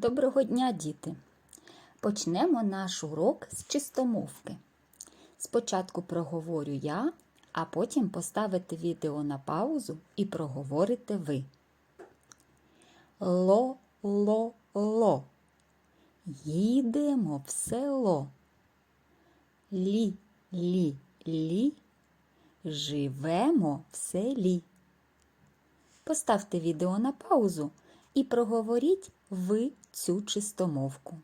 Доброго дня, діти! Почнемо наш урок з чистомовки. Спочатку проговорю я, а потім поставите відео на паузу і проговорите ви. Ло-ло-ло. Їдемо в село. Лі-лі-лі. Живемо в селі. Поставте відео на паузу і проговоріть ви цю чистомовку.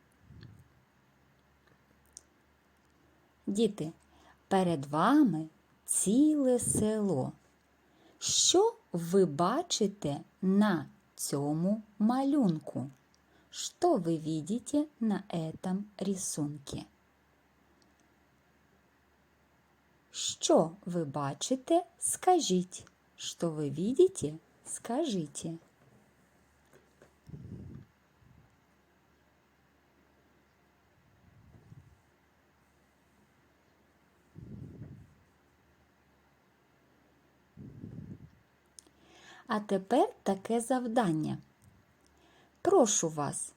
Діти, перед вами ціле село. Що ви бачите на цьому малюнку? Что вы видите на этом рисунке? Що ви бачите? Скажіть. Що ви видите? Скажіть. А тепер таке завдання. Прошу вас,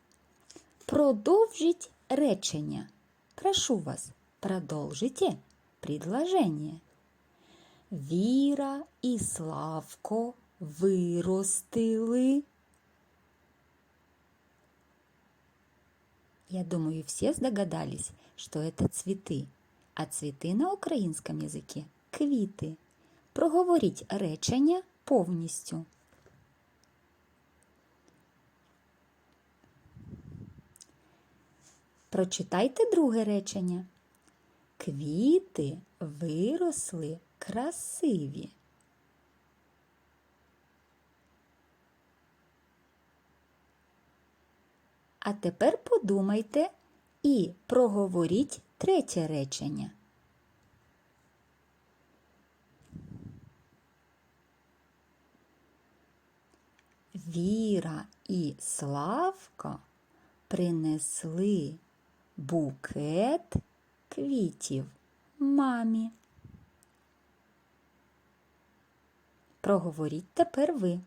продовжіть речення. Прошу вас, продовжите предложение. Віра і Славко виростили. Я думаю, все здогадались, что это цветы, а цветы на українському язикі – квіти. Проговоріть речення повністю. Прочитайте друге речення. Квіти виросли красиві. А тепер подумайте і проговоріть третє речення. Віра і Славко принесли букет квітів мамі. Проговоріть тепер ви.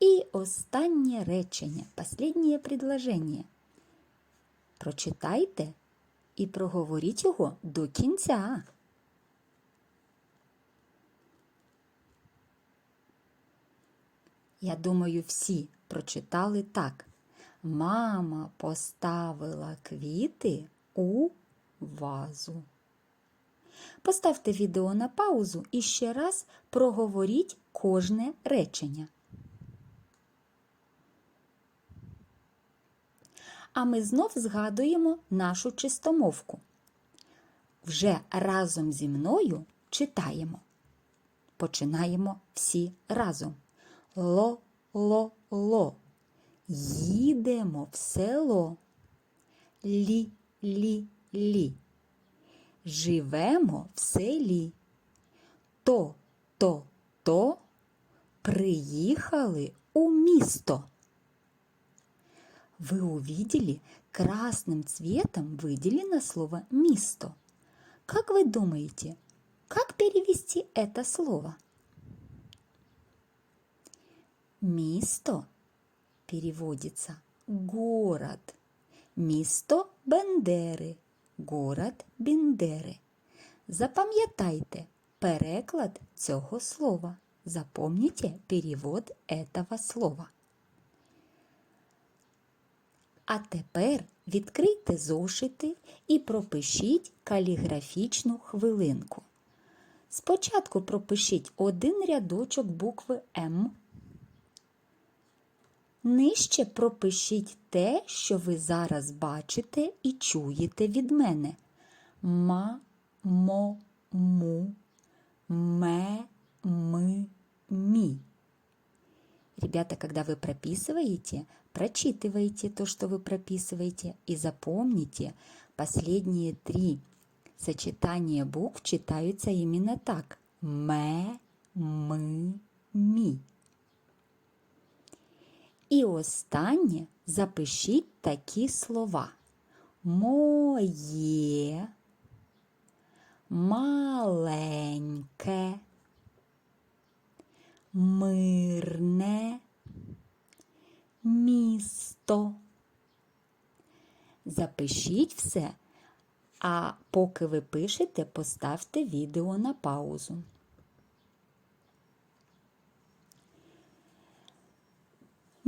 І останнє речення, останнє предложення. Прочитайте і проговоріть його до кінця. Я думаю, всі прочитали так. Мама поставила квіти у вазу. Поставте відео на паузу і ще раз проговоріть кожне речення. А ми знов згадуємо нашу чистомовку. Вже разом зі мною читаємо. Починаємо всі разом Ло-ло-ло. Їдемо в село. Лі-лі-лі. Живемо в селі. То-то-то приїхали у місто. Вы увидели, красным цветом выделено слово «мисто». Как вы думаете, как перевести это слово? Місто переводится город. Місто Бендери. Город Бендери. Запам'ятайте переклад цього слова. Запомните перевод этого слова. А тепер відкрийте зошити і пропишіть каліграфічну хвилинку. Спочатку пропишіть один рядочок букви М. Нижче пропишіть те, що ви зараз бачите і чуєте від мене. Ма, мо, му, ме, ми, мі. Ребята, когда вы прописываете, прочитывайте то, что вы прописываете, и запомните, последние три сочетания букв читаются именно так. Ме, ми, мі. І останнє запишіть такі слова. Моє, маленьке, мирне місто. Запишіть все, а поки ви пишете, поставте відео на паузу.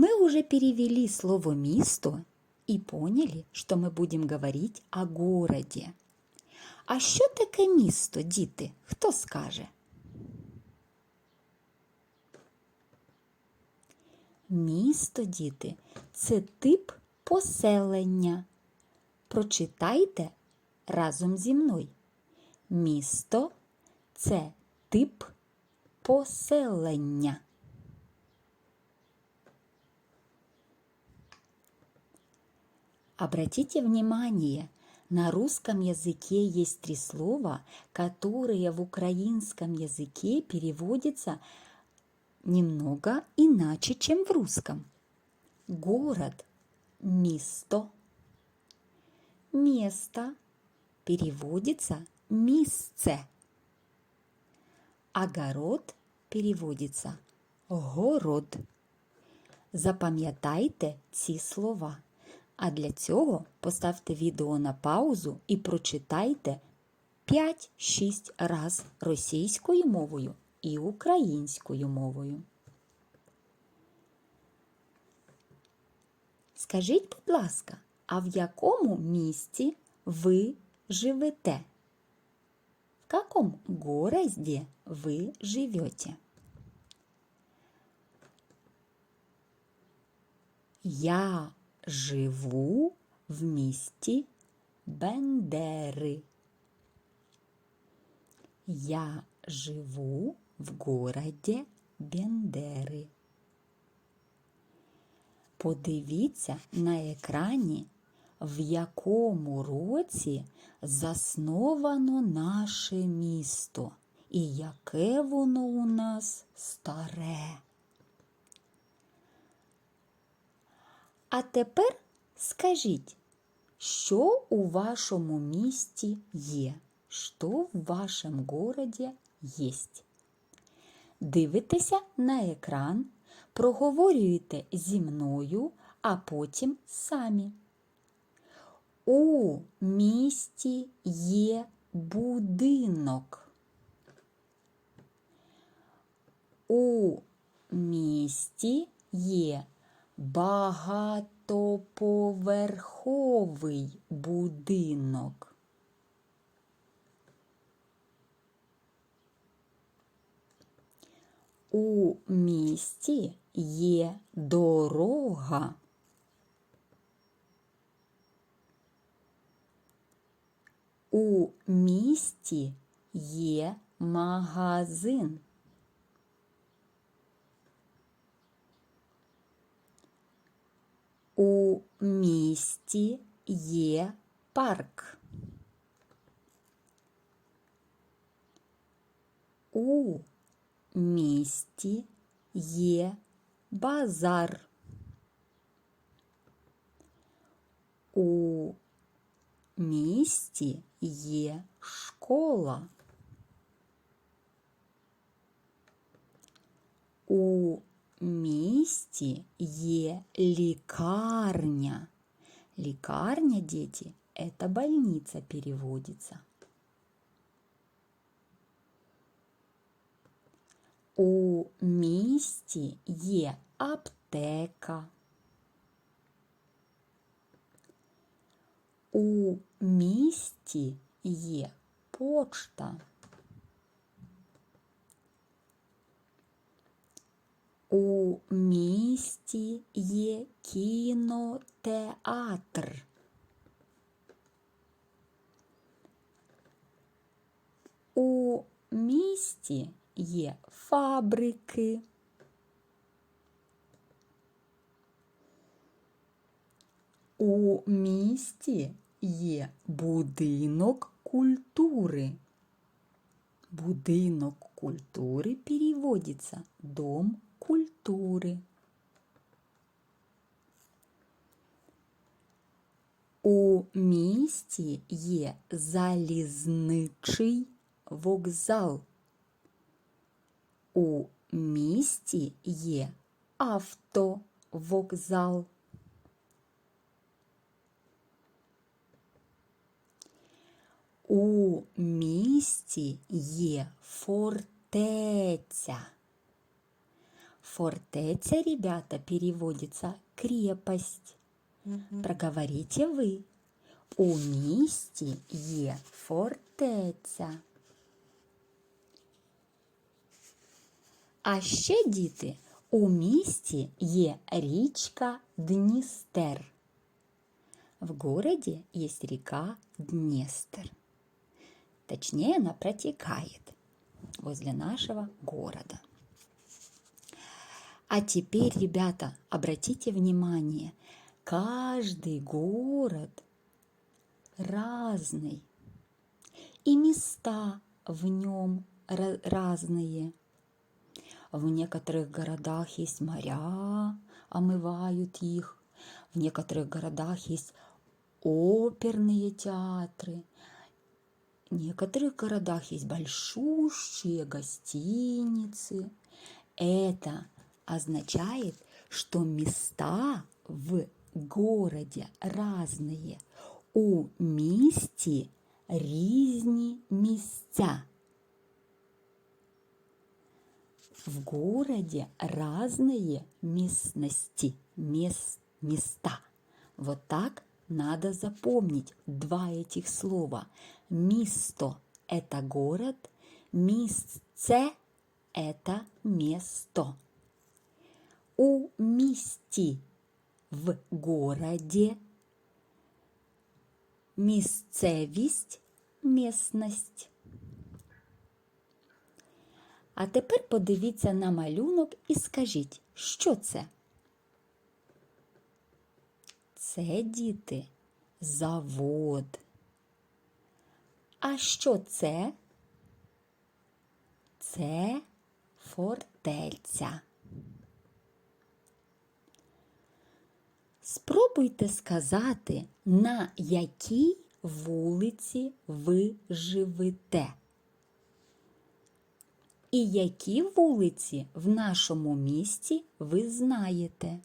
Мы уже перевели слово «місто» и поняли, что мы будем говорить о городе. А що таке місто, діти? Хто скаже? Місто, діти, це тип поселення. Прочитайте разом зі мною. Місто це тип поселення. Обратите внимание, на русском языке есть три слова, которые в украинском языке переводятся немного иначе, чем в русском. Город – місто. Место переводится місце. Огород переводиться город. Запам'ятайте ці слова. А для цього поставте відео на паузу і прочитайте 5-6 раз російською мовою і українською мовою. Скажіть, будь ласка, а в якому місті ви живете? В каком городе вы живете? Я живу в місті Бендери. Я живу в городі Бендери. Подивіться на екрані, в якому році засновано наше місто і яке воно у нас старе. А тепер скажіть, що у вашому місті є? Що в вашому городі є? Дивитеся на екран, проговорюєте зі мною, а потім самі. У місті є будинок. У місті є багатоповерховий будинок. У місті є дорога. У місті є магазин. У місті є парк. У місті є базар. У місті є школа. У місті є лікарня. Лікарня, дети, это больница переводится. У місті є аптека. У місті є почта. У місті є кінотеатр. У місті є фабрики. У місті є будинок культури. Будинок культури переводиться дом культури. У місті є залізничий вокзал. У місті є автовокзал. У місті є фортеця. Фортеця, ребята, переводится крепость. Проговорите ви. У місті є фортеця. А ще, діти, у місті є річка Дністер. В городе есть река Днестр. Точнее, она протекает возле нашего города. А теперь, ребята, обратите внимание, каждый город разный, и места в нем ра- разные. В некоторых городах есть моря, омывают их. В некоторых городах есть оперные театры. В некоторых городах есть большущие гостиницы. Это означает, что места в городе разные. У місті різні місця. В городе разные местности, мес- места. Вот так надо запомнить два этих слова. Мисто – это город, місце – это место. У місті в городе місцевість – місність. А тепер подивіться на малюнок і скажіть, що це? Це діти завод. А що це? Це фортеця. Спробуйте сказати, на якій вулиці ви живете. І які вулиці в нашому місті ви знаєте?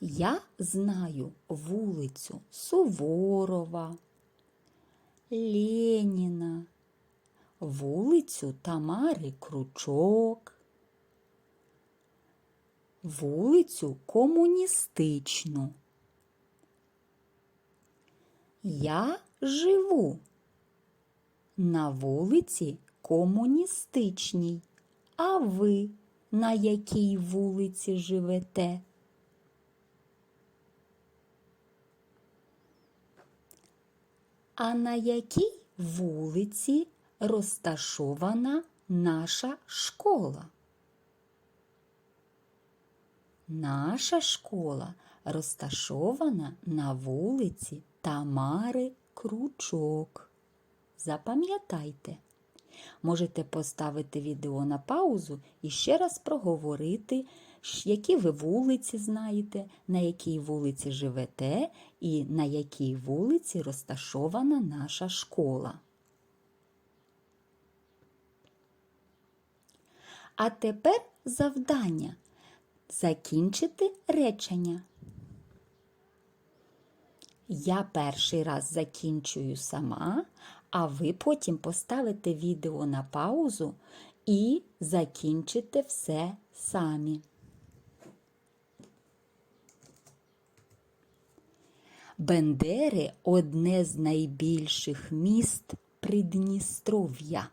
Я знаю вулицю Суворова, Леніна, вулицю Тамари Кручок, вулицю Комуністичну. Я живу на вулиці Комуністичній. А ви на якій вулиці живете? А на якій вулиці розташована наша школа? Наша школа розташована на вулиці Тамари Кручок. Запам'ятайте. Можете поставити відео на паузу і ще раз проговорити, які ви вулиці знаєте, на якій вулиці живете і на якій вулиці розташована наша школа. А тепер завдання закінчити речення. Я перший раз закінчую сама, а ви потім поставите відео на паузу і закінчите все самі. Бендери одне з найбільших міст Придністров'я.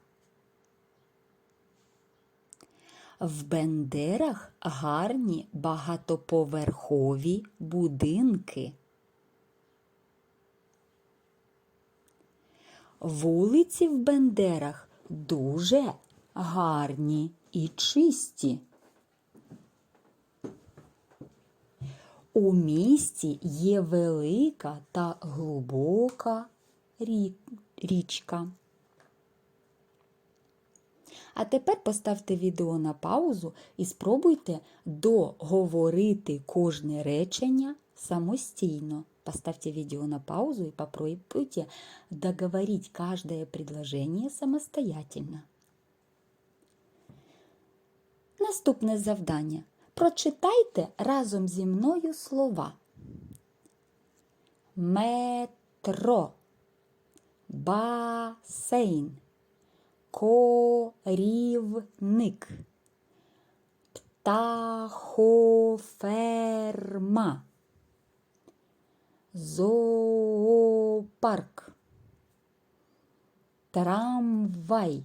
В Бендерах гарні багатоповерхові будинки. Вулиці в Бендерах дуже гарні і чисті. У місті є велика та глибока річка. А тепер поставте відео на паузу і спробуйте договорити кожне речення самостійно. Поставьте видео на паузу и попробуйте договорить каждое предложение самостоятельно. Наступне завдання. Прочитайте разом зі мною слова. Метро, басейн, корівник, птахоферма, зоопарк, трамвай,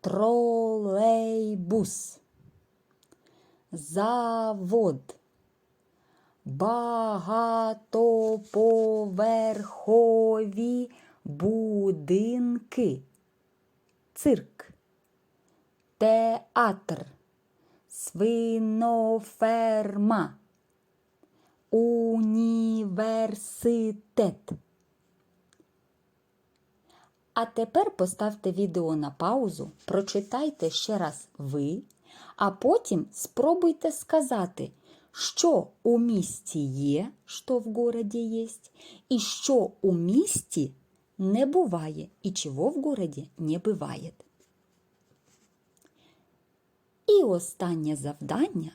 тролейбус, завод, багатоповерхові будинки, цирк, театр, свиноферма, університет. А тепер поставте відео на паузу, прочитайте ще раз ви, а потім спробуйте сказати, що у місті є, що в городі є, і що у місті не буває, і чого в городі не буває. І останнє завдання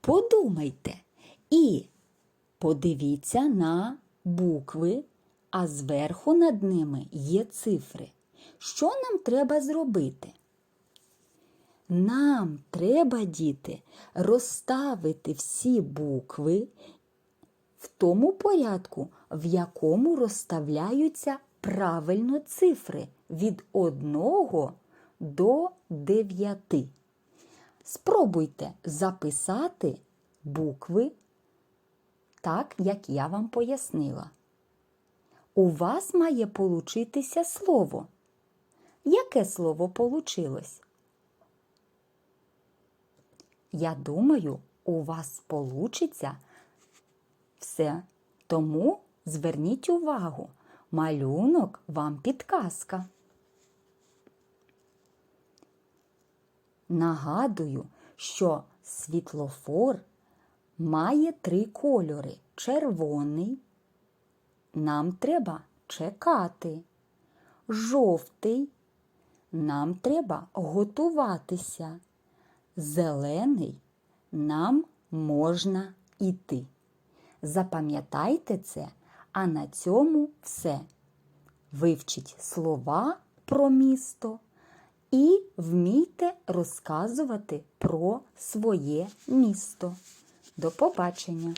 подумайте і подивіться на букви, а зверху над ними є цифри. Що нам треба зробити? Нам треба, діти, розставити всі букви в тому порядку, в якому розставляються правильно цифри від 1 до 9. Спробуйте записати букви так, як я вам пояснила. У вас має получитися слово. Яке слово получилось? Я думаю, у вас получиться все. Тому зверніть увагу, малюнок вам підказка. Нагадую, що світлофор має три кольори. Червоний. Нам треба чекати. Жовтий. Нам треба готуватися. Зелений нам можна йти. Запам'ятайте це, а на цьому все. Вивчіть слова про місто і вмійте розказувати про своє місто. До побачення!